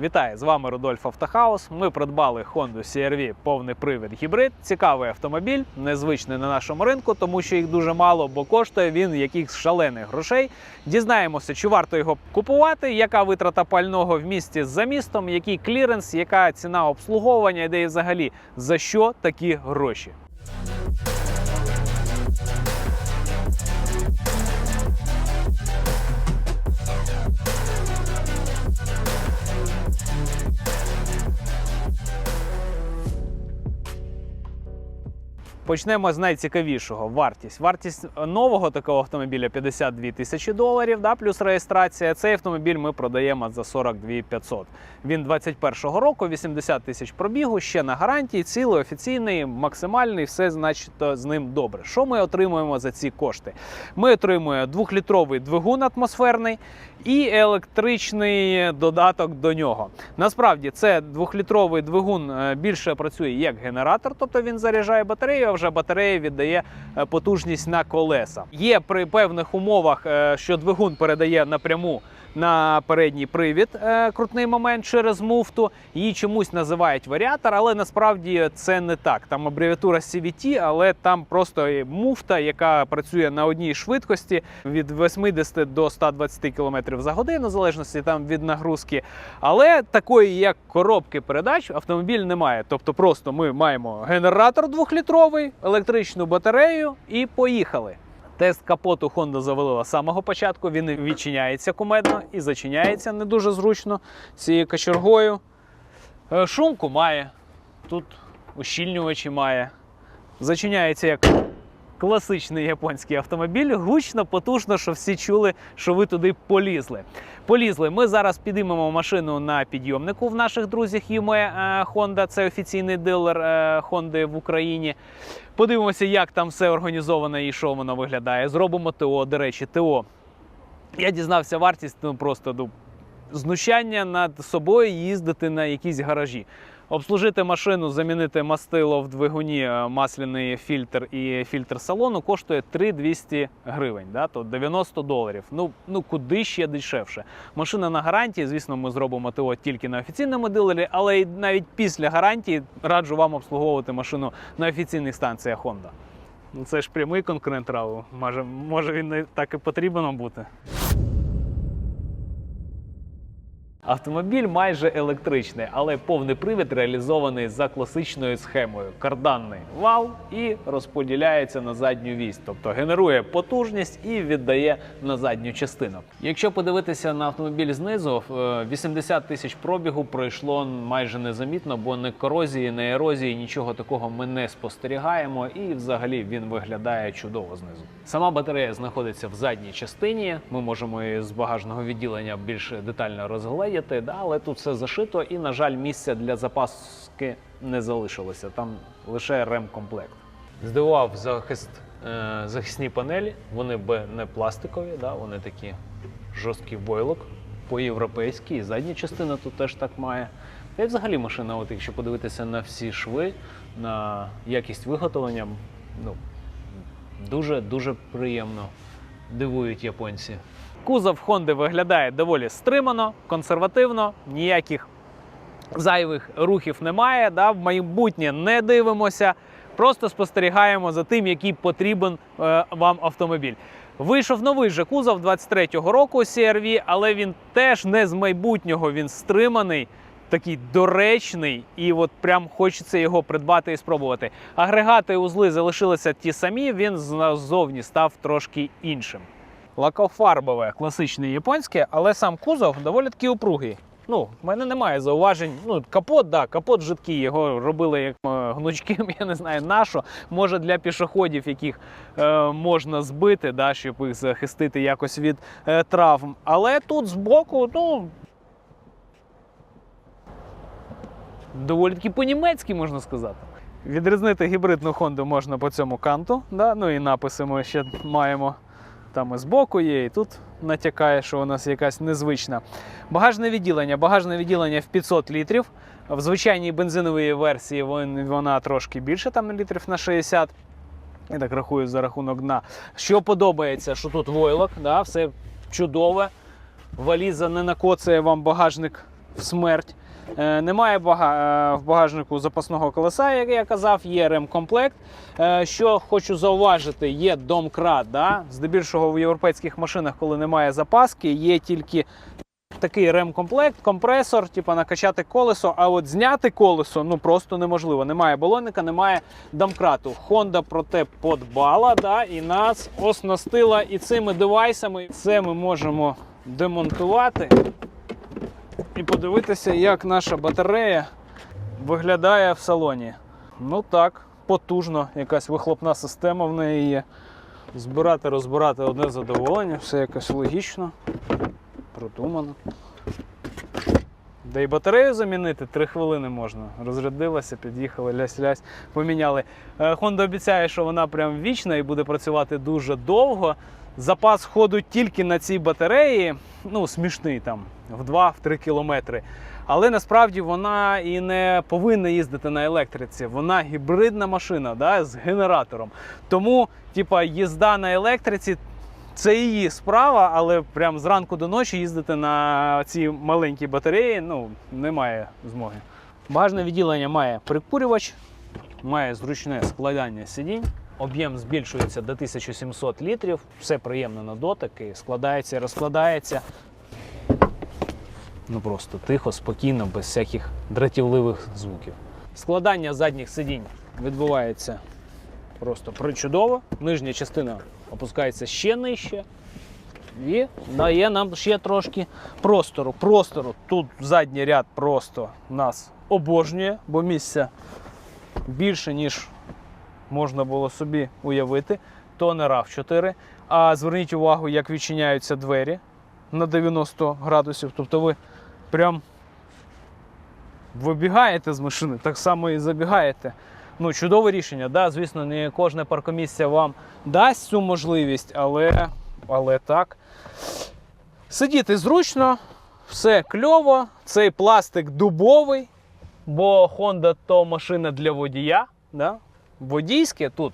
Вітаю, з вами Рудольф Автохаус. Ми придбали Honda CR-V повний привід гібрид. Цікавий автомобіль, незвичний на нашому ринку, тому що їх дуже мало, бо коштує він якихось шалених грошей. Дізнаємося, чи варто його купувати, яка витрата пального в місті за містом, який кліренс, яка ціна обслуговування, де і взагалі за що такі гроші. Почнемо з найцікавішого вартість. Вартість нового такого автомобіля 52 тисячі доларів, да, плюс реєстрація. Цей автомобіль ми продаємо за 42 500. Він 21-го року, 80 тисяч пробігу, ще на гарантії, цілий, офіційний, максимальний, все значить з ним добре. Що ми отримуємо за ці кошти? Ми отримуємо двохлітровий двигун атмосферний і електричний додаток до нього. Насправді це двохлітровий двигун е, більше працює як генератор, тобто він заряджає батарею, а вже батарея віддає е, потужність на колеса. Є при певних умовах, е, що двигун передає напряму. На передній привід крутний момент через муфту. Її чомусь називають варіатор, але насправді це не так. Там абревіатура CVT, але там просто муфта, яка працює на одній швидкості від 80 до 120 км за годину, в залежності там від нагрузки. Але такої, як коробки передач, автомобіль не має. Тобто, просто ми маємо генератор двохлітровий, електричну батарею і поїхали. Тест капоту Honda завалила з самого початку. Він відчиняється кумедно і зачиняється не дуже зручно цією кочергою. Е, Шумку має. Тут ущільнювачі має. Зачиняється як класичний японський автомобіль. Гучно, потужно, що всі чули, що ви туди полізли. Полізли. Ми зараз підіймемо машину на підйомнику в наших друзів Юме е, Honda. Це офіційний дилер е, Honda в Україні. Подивимося, як там все організовано і що воно виглядає. Зробимо ТО. До речі, ТО. Я дізнався вартість, ну просто ну, знущання над собою їздити на якісь гаражі. Обслужити машину, замінити мастило в двигуні, е, масляний фільтр і фільтр салону коштує 3200 гривень, да? то 90 доларів. Ну, ну куди ще дешевше. Машина на гарантії, звісно, ми зробимо ТО тільки на офіційному дилері, але й навіть після гарантії раджу вам обслуговувати машину на офіційних станціях Honda. Ну це ж прямий конкурент РАУ. Може, може він не так і потрібен бути. Автомобіль майже електричний, але повний привід реалізований за класичною схемою: карданний вал і розподіляється на задню вісь, тобто генерує потужність і віддає на задню частину. Якщо подивитися на автомобіль знизу, е, 80 тисяч пробігу пройшло майже незамітно, бо не корозії, не ерозії, нічого такого ми не спостерігаємо, і взагалі він виглядає чудово знизу. Сама батарея знаходиться в задній частині. Ми можемо її з багажного відділення більш детально розгледіти, да, але тут все зашито, і, на жаль, місця для запаски не залишилося. Там лише ремкомплект. Здивував захист, е, захисні панелі. Вони б не пластикові, да, вони такі жорсткий войлок по-європейськи. І задня частина тут теж так має. Та й взагалі машина, от якщо подивитися на всі шви, на якість виготовлення, ну, дуже дуже приємно дивують японці. Кузов Honda виглядає доволі стримано, консервативно, ніяких зайвих рухів немає. Да? В майбутнє не дивимося, просто спостерігаємо за тим, який потрібен е, вам автомобіль. Вийшов новий же кузов 23-го року CR-V, але він теж не з майбутнього, він стриманий. Такий доречний, і от прям хочеться його придбати і спробувати. Агрегати і узли залишилися ті самі, він ззовні став трошки іншим. Лакофарбове, класичне японське, але сам кузов доволі таки упругий. Ну, в мене немає зауважень. Ну, капот, да, капот жидкий, його робили як гнучким, я не знаю на що. Може для пішоходів, яких е, можна збити, да, щоб їх захистити якось від е, травм. Але тут збоку, ну. Доволі таки по-німецьки можна сказати. Відрізнити гібридну Honda можна по цьому канту, да? ну і написи ми ще маємо. Там і збоку є, і тут натякає, що у нас якась незвична. Багажне відділення. Багажне відділення в 500 літрів. В звичайній бензиновій версії вона трошки більше, там літрів на 60. Я так рахую за рахунок дна. Що подобається, що тут войлок, да, все чудове. Валіза не накоцає вам багажник в смерть. Е, Немає е, в багажнику запасного колеса, як я казав, є ремкомплект. Е, Що хочу зауважити, є домкрат. Да? Здебільшого в європейських машинах, коли немає запаски, є тільки такий ремкомплект, компресор, типу накачати колесо, а от зняти колесо ну просто неможливо. Немає балонника, немає домкрату. Honda проте подбала да, і нас оснастила і цими девайсами. Це ми можемо демонтувати і подивитися, як наша батарея виглядає в салоні. Ну так, потужно, якась вихлопна система в неї є. Збирати, розбирати одне задоволення, все якось логічно, продумано. Да і батарею замінити 3 хвилини можна. Розрядилася, під'їхали, лясь-лясь, поміняли. Е, Honda обіцяє, що вона прям вічна і буде працювати дуже довго. Запас ходу тільки на цій батареї, ну, смішний там, в 2-3 кілометри. Але насправді вона і не повинна їздити на електриці. Вона гібридна машина да, з генератором. Тому, типа, їзда на електриці це її справа, але прям зранку до ночі їздити на цій маленькій батареї ну, немає змоги. Багажне відділення має прикурювач, має зручне складання сидінь. Об'єм збільшується до 1700 літрів. Все приємно на дотик і складається, розкладається. Ну просто тихо, спокійно, без всяких дратівливих звуків. Складання задніх сидінь відбувається просто причудово. Нижня частина опускається ще нижче. І дає нам ще трошки простору. Простору. Тут задній ряд просто нас обожнює, бо місця більше, ніж можна було собі уявити. То не rav 4 А зверніть увагу, як відчиняються двері на 90 градусів. Тобто ви прям вибігаєте з машини, так само і забігаєте. Ну, чудове рішення. Да, звісно, не кожне паркомісце вам дасть цю можливість, але, але так. Сидіти зручно, все кльово. Цей пластик дубовий, бо Honda то машина для водія. Да? Водійське тут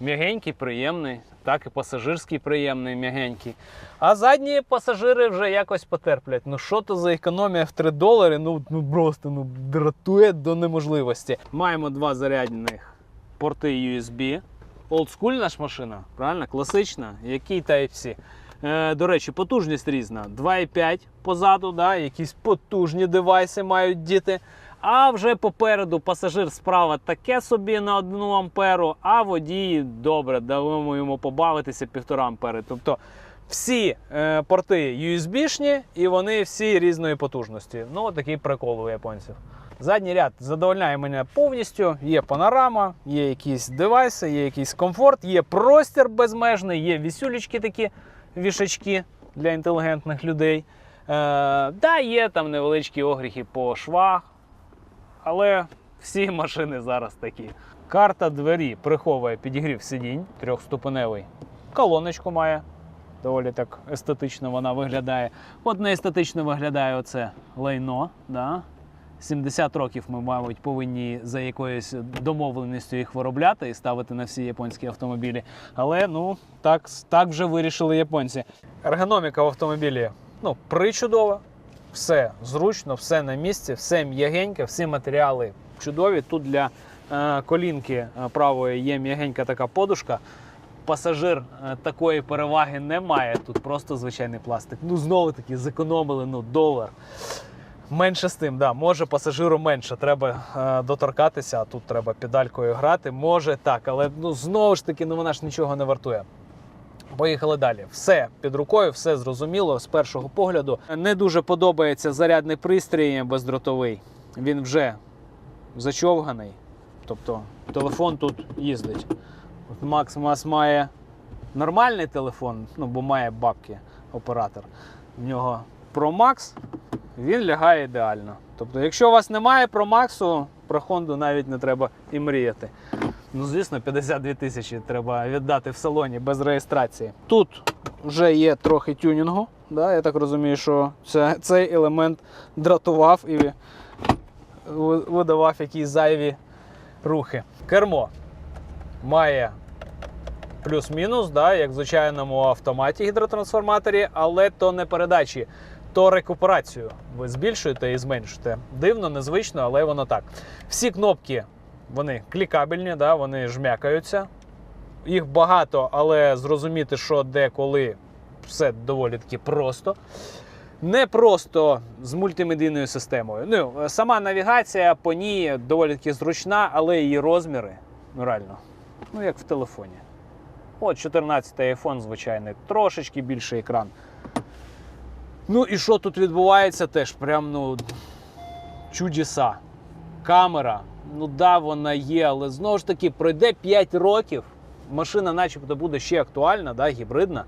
м'ягенький, приємний, так і пасажирський приємний, м'ягенький. А задні пасажири вже якось потерплять. Ну що то за економія в 3 долари? Ну, ну просто ну, дратує до неможливості. Маємо два зарядних порти USB. Олдскульна ж машина, правильно? Класична, який Type-C. Е, до речі, потужність різна. 2,5 позаду, да, якісь потужні девайси мають діти. А вже попереду пасажир справа таке собі на 1 амперу, а водій добре, дамо йому побавитися 1,5 ампери. Тобто всі е, порти USB-шні і вони всі різної потужності. Ну, такий прикол у японців. Задній ряд задовольняє мене повністю. Є панорама, є якісь девайси, є якийсь комфорт, є простір безмежний, є вісюлечки такі вішачки для інтелігентних людей. Е, да, є там невеличкі огріхи по швах, але всі машини зараз такі. Карта двері приховує підігрів сидінь трьохступеневий. Колоночку має. Доволі так естетично вона виглядає. От не естетично виглядає оце лайно. Да? 70 років ми, мабуть, повинні за якоюсь домовленістю їх виробляти і ставити на всі японські автомобілі. Але ну так, так вже вирішили японці. Ергономіка в автомобілі ну, причудова, все зручно, все на місці, все м'ягеньке, всі матеріали чудові. Тут для е, колінки е, правої є м'ягенька така подушка. Пасажир е, такої переваги не має. Тут просто звичайний пластик. Ну, знову таки, зекономили ну, долар. Менше з тим, да, може пасажиру менше, треба е, доторкатися, а тут треба педалькою грати. Може так, але ну знову ж таки, ну вона ж нічого не вартує. Поїхали далі. Все під рукою, все зрозуміло з першого погляду. Не дуже подобається зарядний пристрій бездротовий. Він вже зачовганий. Тобто телефон тут їздить. От Макс Мас має нормальний телефон, ну бо має бабки оператор. В нього Pro Max, він лягає ідеально. Тобто, якщо у вас немає Pro Max, про Honda навіть не треба і мріяти. Ну, звісно, 52 тисячі треба віддати в салоні без реєстрації. Тут вже є трохи тюнінгу. Да? Я так розумію, що це, цей елемент дратував і видавав якісь зайві рухи. Кермо має плюс-мінус, да, як в звичайному автоматі гідротрансформаторі, але то не передачі, то рекуперацію ви збільшуєте і зменшуєте. Дивно, незвично, але воно так. Всі кнопки вони клікабельні, да, вони жмякаються. Їх багато, але зрозуміти, що де, коли, все доволі таки просто. Не просто з мультимедійною системою. Ну, сама навігація по ній доволі таки зручна, але її розміри, ну реально, ну як в телефоні. От 14 iPhone звичайний, трошечки більший екран. Ну і що тут відбувається теж? Прям ну чудеса. Камера, ну да, вона є, але знову ж таки пройде 5 років. Машина, начебто, буде ще актуальна, да, гібридна.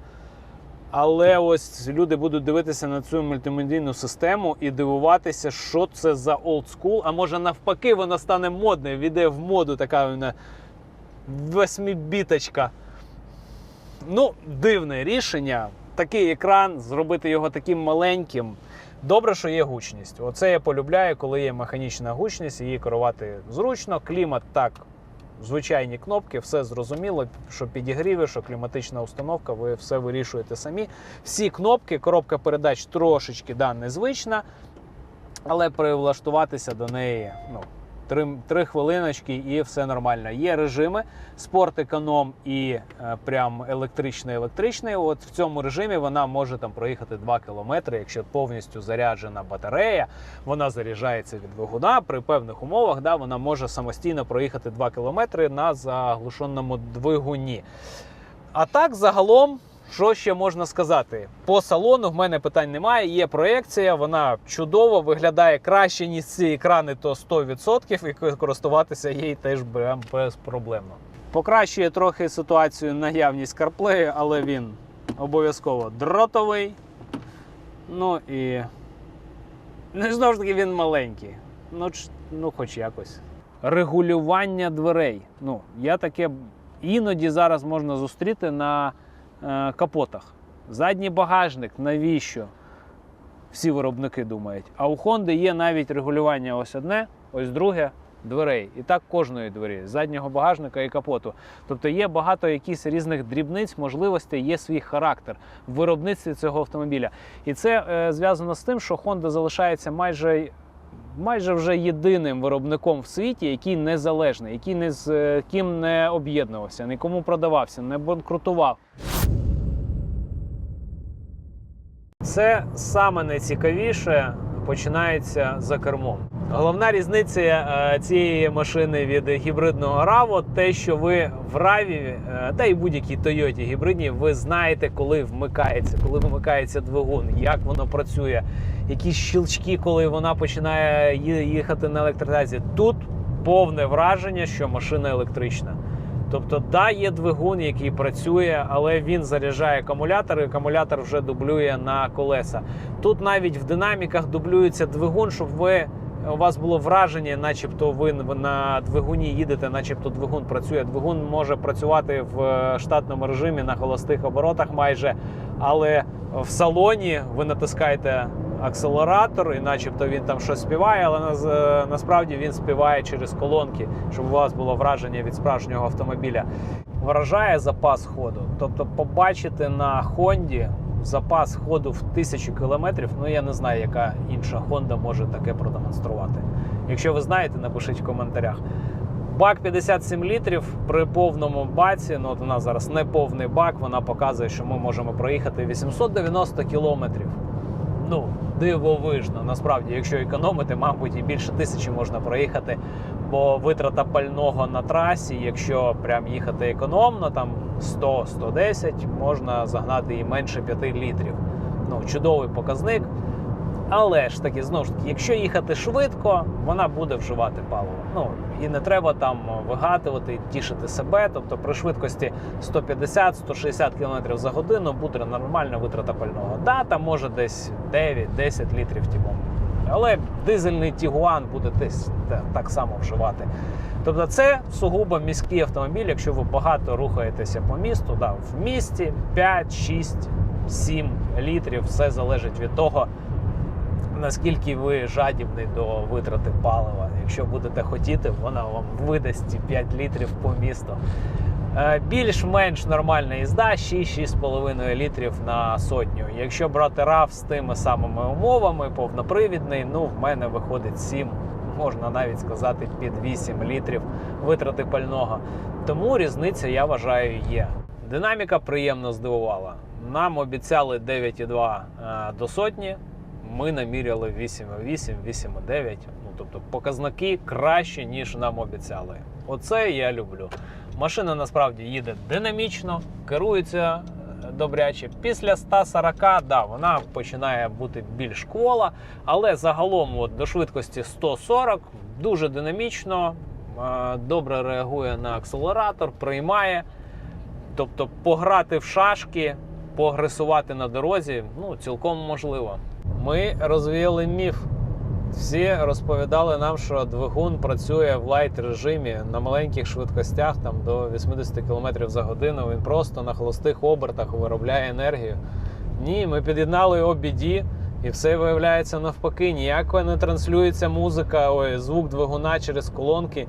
Але ось люди будуть дивитися на цю мультимедійну систему і дивуватися, що це за олдскул. А може навпаки, вона стане модною, війде в моду така вона восьмібіточка. Ну, дивне рішення. Такий екран, зробити його таким маленьким. Добре, що є гучність. Оце я полюбляю, коли є механічна гучність, її керувати зручно. Клімат так, звичайні кнопки, все зрозуміло, що підігріви, що кліматична установка, ви все вирішуєте самі. Всі кнопки, коробка передач трошечки да, незвична, але привлаштуватися до неї ну, три, три хвилиночки і все нормально. Є режими спорт, економ і е, прям електричний електричний. От в цьому режимі вона може там проїхати 2 кілометри, якщо повністю заряджена батарея, вона заряджається від двигуна. При певних умовах да, вона може самостійно проїхати 2 кілометри на заглушеному двигуні. А так, загалом, що ще можна сказати? По салону в мене питань немає. Є проекція, вона чудово виглядає краще, ніж ці екрани, то 100%, і користуватися їй теж прям безпроблемно. Покращує трохи ситуацію наявність CarPlay, але він обов'язково дротовий. Ну і ну, знову ж таки він маленький. Ну, ну хоч якось. Регулювання дверей. Ну, я таке іноді зараз можна зустріти на капотах. Задній багажник, навіщо? Всі виробники думають. А у Honda є навіть регулювання ось одне, ось друге дверей. І так кожної двері, заднього багажника і капоту. Тобто є багато якихось різних дрібниць, можливостей, є свій характер в виробництві цього автомобіля. І це е, зв'язано з тим, що Honda залишається майже. Майже вже єдиним виробником в світі, який незалежний, який не з е, ким не об'єднувався, нікому продавався, не банкрутував. Це саме найцікавіше починається за кермом. Головна різниця е, цієї машини від гібридного RAV – те, що ви в RAV, е, та й будь-якій Toyota гібридній, ви знаєте, коли вмикається, коли вмикається двигун, як воно працює, якісь щелчки, коли вона починає їхати на електризації. Тут повне враження, що машина електрична. Тобто, да, є двигун, який працює, але він заряджає акумулятор, і акумулятор вже дублює на колеса. Тут навіть в динаміках дублюється двигун, щоб ви у вас було враження, начебто ви на двигуні їдете, начебто двигун працює. Двигун може працювати в е, штатному режимі на холостих оборотах майже, але в салоні ви натискаєте акселератор, і начебто він там щось співає, але е, насправді він співає через колонки, щоб у вас було враження від справжнього автомобіля. Вражає запас ходу. Тобто, побачити на Хонді запас ходу в тисячу кілометрів. Ну я не знаю, яка інша Honda може таке продемонструвати. Якщо ви знаєте, напишіть в коментарях. Бак 57 літрів при повному баці. Ну от у зараз не повний бак. Вона показує, що ми можемо проїхати 890 кілометрів. Ну, дивовижно. Насправді, якщо економити, мабуть, і більше тисячі можна проїхати. Бо витрата пального на трасі, якщо прям їхати економно, там 100-110, можна загнати і менше 5 літрів. Ну, чудовий показник. Але ж таки, знову ж таки, якщо їхати швидко, вона буде вживати паливо. Ну і не треба там вигадувати, тішити себе. Тобто при швидкості 150-160 км за годину буде нормальна витрата пального. Да, там може десь 9-10 літрів тімом. Але дизельний Тігуан буде десь так само вживати. Тобто, це сугубо міський автомобіль, якщо ви багато рухаєтеся по місту, да, в місті 5, 6, 7 літрів, все залежить від того, наскільки ви жадібний до витрати палива. Якщо будете хотіти, вона вам видасть ці 5 літрів по місту. Е, Більш-менш нормальна їзда 6-6,5 літрів на сотню. Якщо брати RAV з тими самими умовами, повнопривідний, ну в мене виходить 7, можна навіть сказати, під 8 літрів витрати пального. Тому різниця, я вважаю, є. Динаміка приємно здивувала. Нам обіцяли 9,2 е, до сотні. Ми наміряли 8,8, 8,9. Ну тобто показники краще, ніж нам обіцяли. Оце я люблю. Машина насправді їде динамічно, керується е, добряче. Після 140, да, вона починає бути більш кола, але загалом от, до швидкості 140 дуже динамічно, е, добре реагує на акселератор, приймає. Тобто пограти в шашки, поагресувати на дорозі ну, цілком можливо. Ми розвіяли міф. Всі розповідали нам, що двигун працює в лайт режимі на маленьких швидкостях, там до 80 км за годину. Він просто на холостих обертах виробляє енергію. Ні, ми під'єднали OBD, і все виявляється навпаки. Ніяко не транслюється музика, ой, звук двигуна через колонки.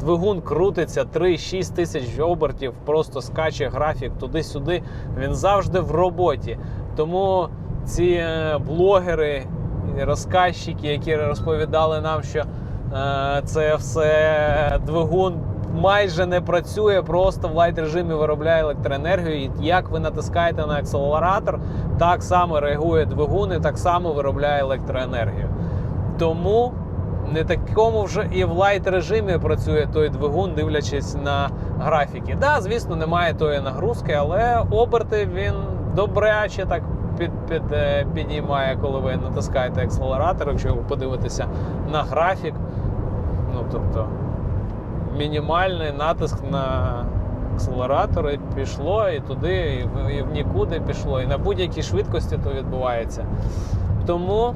Двигун крутиться 3-6 тисяч обертів, просто скаче графік туди-сюди. Він завжди в роботі. Тому ці е, блогери, розказчики, які розповідали нам, що е, це все двигун майже не працює, просто в лайт режимі виробляє електроенергію. І як ви натискаєте на акселератор, так само реагує двигун і так само виробляє електроенергію. Тому не такому вже і в лайт режимі працює той двигун, дивлячись на графіки. Да, звісно, немає тої нагрузки, але оберти він добряче так під, під, е, підіймає, коли ви натискаєте акселератор, якщо ви подивитеся на графік. Ну тобто мінімальний натиск на акселератор і пішло, і туди, і в, нікуди пішло, і на будь-якій швидкості то відбувається. Тому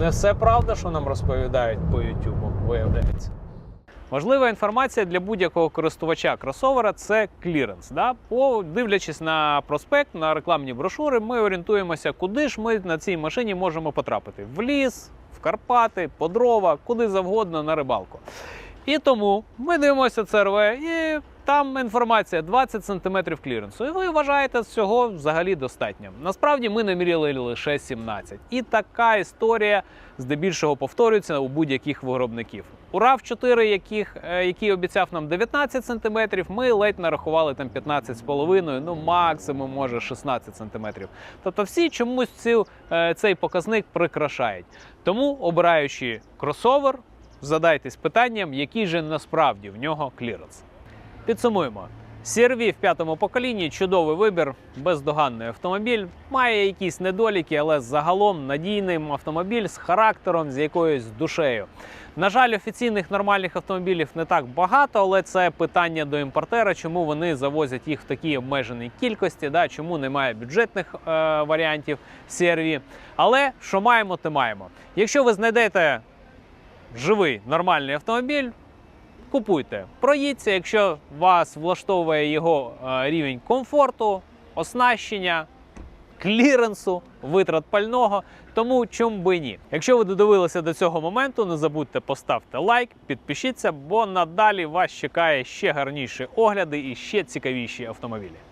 не все правда, що нам розповідають по Ютубу, виявляється. Важлива інформація для будь-якого користувача кросовера це кліренс. Да? Дивлячись на проспект, на рекламні брошури, ми орієнтуємося, куди ж ми на цій машині можемо потрапити: в ліс, в Карпати, по дрова, куди завгодно на рибалку. І тому ми дивимося ЦРВ, і там інформація 20 см кліренсу. І ви вважаєте, цього взагалі достатньо. Насправді ми наміряли лише 17. І така історія здебільшого повторюється у будь-яких виробників. У rav 4 яких, е, який обіцяв нам 19 см, ми ледь нарахували там 15,5, ну максимум може 16 см. Тобто всі чомусь цю, е, цей показник прикрашають. Тому, обираючи кросовер, задайтесь питанням, який же насправді в нього кліренс. Підсумуємо. CR-V в п'ятому поколінні чудовий вибір, бездоганний автомобіль, має якісь недоліки, але загалом надійний автомобіль з характером, з якоюсь душею. На жаль, офіційних нормальних автомобілів не так багато, але це питання до імпортера, чому вони завозять їх в такій обмеженій кількості, да, чому немає бюджетних е, варіантів CR-V. Але що маємо, те маємо. Якщо ви знайдете живий нормальний автомобіль, купуйте. Проїдьте, якщо вас влаштовує його е, рівень комфорту, оснащення, кліренсу, витрат пального. Тому чому би ні. Якщо ви додивилися до цього моменту, не забудьте поставити лайк, підпишіться, бо надалі вас чекає ще гарніші огляди і ще цікавіші автомобілі.